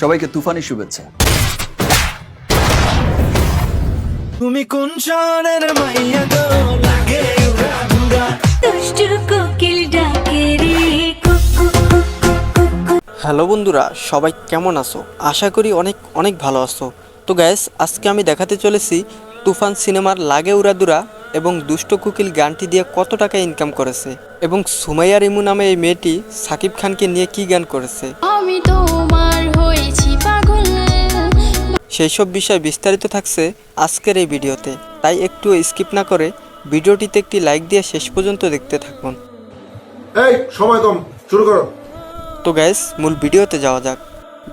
সবাইকে তুফানি শুভেচ্ছা। তুমি কোন শহরের মাইয়া গো? লাগে উড়া ধুরা দুষ্টু কোকিল ডাকে রে কুকু কুকু হ্যালো বন্ধুরা সবাই কেমন আছো? আশা করি অনেক অনেক ভালো আছো। তো গ্যাস আজকে আমি দেখাতে চলেছি তুফান সিনেমার লাগে উড়াদুরা এবং দুষ্ট কুকিল গানটি দিয়ে কত টাকা ইনকাম করেছে। এবং সুমাইয়া রিমু নামে এই মেয়েটি সাকিব খানকে নিয়ে কি গান করেছে। আমি তোমার হয়েছি পাগল। সেই সব বিষয় বিস্তারিত থাকছে আজকের এই ভিডিওতে তাই একটু স্কিপ না করে ভিডিওটিতে একটি লাইক দিয়ে শেষ পর্যন্ত দেখতে থাকুন। এই সময় কম শুরু করো। তো গ্যাস মূল ভিডিওতে যাওয়া যাক।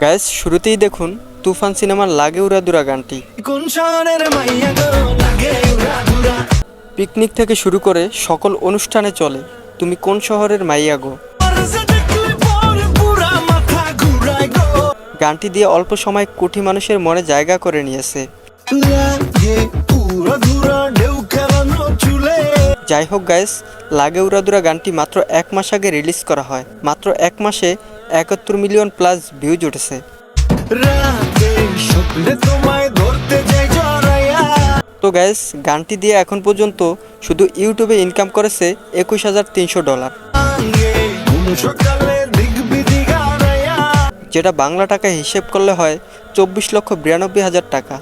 গ্যাস শুরুতেই দেখুন তুফান সিনেমার লাগে উড়াদুরা গানটি। কোন শহরের মাইয়া গো লাগে উড়া ধুরা পিকনিক থেকে শুরু করে সকল অনুষ্ঠানে চলে। তুমি কোন শহরের মাইয়া গো? গানটি দিয়ে অল্প সময় কোটি মানুষের মনে জায়গা করে নিয়েছে। যাই হোক গাইস লাগে উড়াদুরা গানটি মাত্র এক মাস আগে রিলিজ করা হয়। মাত্র এক মাসে একাত্তর মিলিয়ন প্লাস ভিউজ উঠেছে। তো গ্যাস গানটি দিয়ে এখন পর্যন্ত শুধু ইউটিউবে ইনকাম করেছে একুশ হাজার তিনশো ডলার যেটা বাংলা টাকায় হিসেব করলে হয় চব্বিশ লক্ষ বিরানব্বই হাজার টাকা।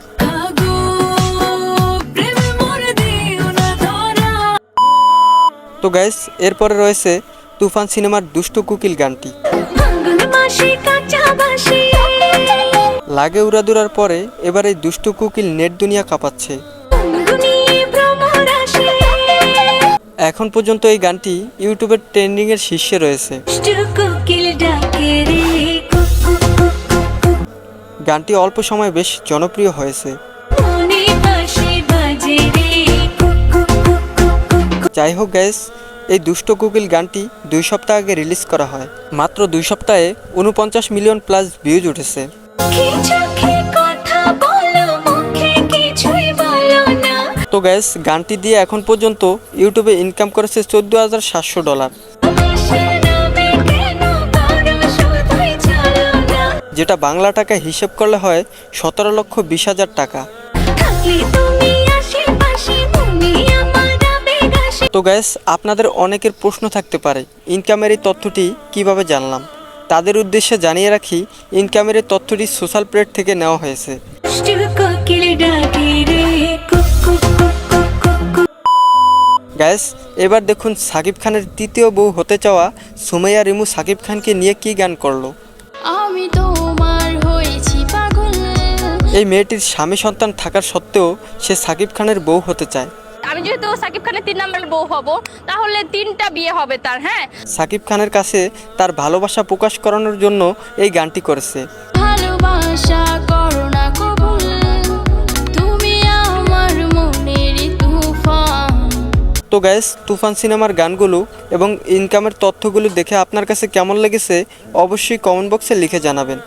তো গ্যাস এরপরে রয়েছে তুফান সিনেমার দুষ্ট কুকিল গানটি। লাগে উড়াদুরার পরে এবার এই দুষ্ট কুকিল নেট দুনিয়া কাঁপাচ্ছে। এখন পর্যন্ত এই গানটি ইউটিউবের ট্রেন্ডিংয়ের শীর্ষে রয়েছে। গানটি অল্প সময় বেশ জনপ্রিয় হয়েছে। যাই হোক গ্যাস এই দুষ্ট গুগল গানটি দুই সপ্তাহ আগে রিলিজ করা হয়। মাত্র দুই সপ্তাহে উনপঞ্চাশ মিলিয়ন প্লাস ভিউজ উঠেছে। তো গ্যাস গানটি দিয়ে এখন পর্যন্ত ইউটিউবে ইনকাম করেছে চোদ্দ হাজার সাতশো ডলার যেটা বাংলা টাকায় হিসেব করলে হয় সতেরো লক্ষ বিশ হাজার টাকা। তো গ্যাস আপনাদের অনেকের প্রশ্ন থাকতে পারে ইনকামের এই তথ্যটি কীভাবে জানলাম? তাদের উদ্দেশ্যে জানিয়ে রাখি ইনকামের এই তথ্যটি সোশ্যাল প্লেট থেকে নেওয়া হয়েছে। গ্যাস এবার দেখুন সাকিব খানের তৃতীয় বউ হতে চাওয়া সুমাইয়া রিমু সাকিব খানকে নিয়ে কি গান করল। আমি পাগল এই মেয়েটির স্বামী সন্তান থাকার সত্ত্বেও সে সাকিব খানের বউ হতে চায়। আমি যেহেতু সাকিব খানের তিন নম্বরের বউ হব তাহলে তিনটা বিয়ে হবে তার হ্যাঁ? সাকিব খানের কাছে তার ভালোবাসা প্রকাশ করানোর জন্য এই গানটি করেছে। ভালোবাসা করো কবুল তুমি আমার মনের তুফান। তো গ্যাস তুফান সিনেমার গানগুলো এবং ইনকামের তথ্যগুলো দেখে আপনার কাছে কেমন লেগেছে অবশ্যই কমেন্ট বক্সে লিখে জানাবেন।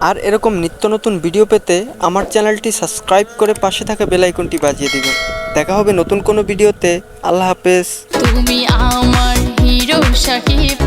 আর এরকম নিত্য নতুন ভিডিও পেতে আমার চ্যানেলটি সাবস্ক্রাইব করে পাশে থাকা বেল আইকনটি বাজিয়ে দিবেন। দেখা হবে নতুন কোনো ভিডিওতে আল্লাহ হাফেজ। তুমি আমার হিরো শাকিব